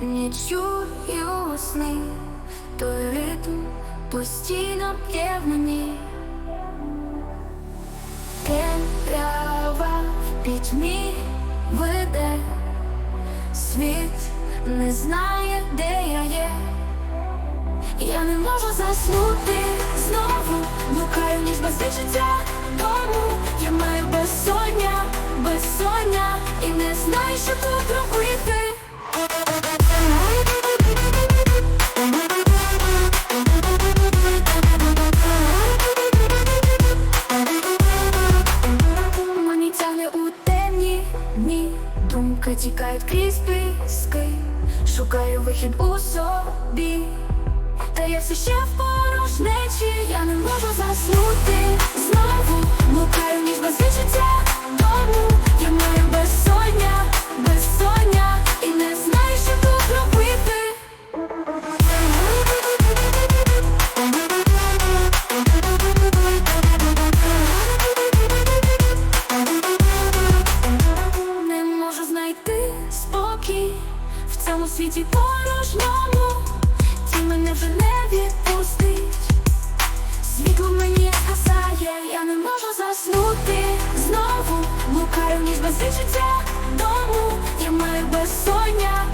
не чую сни, той ритм постійно п'є в мені. Темрява в пітьмі веде, світ не знає, де я є. Я не можу заснути знову, блукаю ніж без відчуття Тому я маю безсоння, безсоння І не знаю, що тут Думки тікають крізь піски Шукаю вихід у собі. Та я все ще в порожнечі Я не можу заснути цьому світі порожньому, ти мене вже не відпустить. Світло мені касає, я не можу заснути. Знову, блукаю ніж без відчуття дому, я маю безсоння,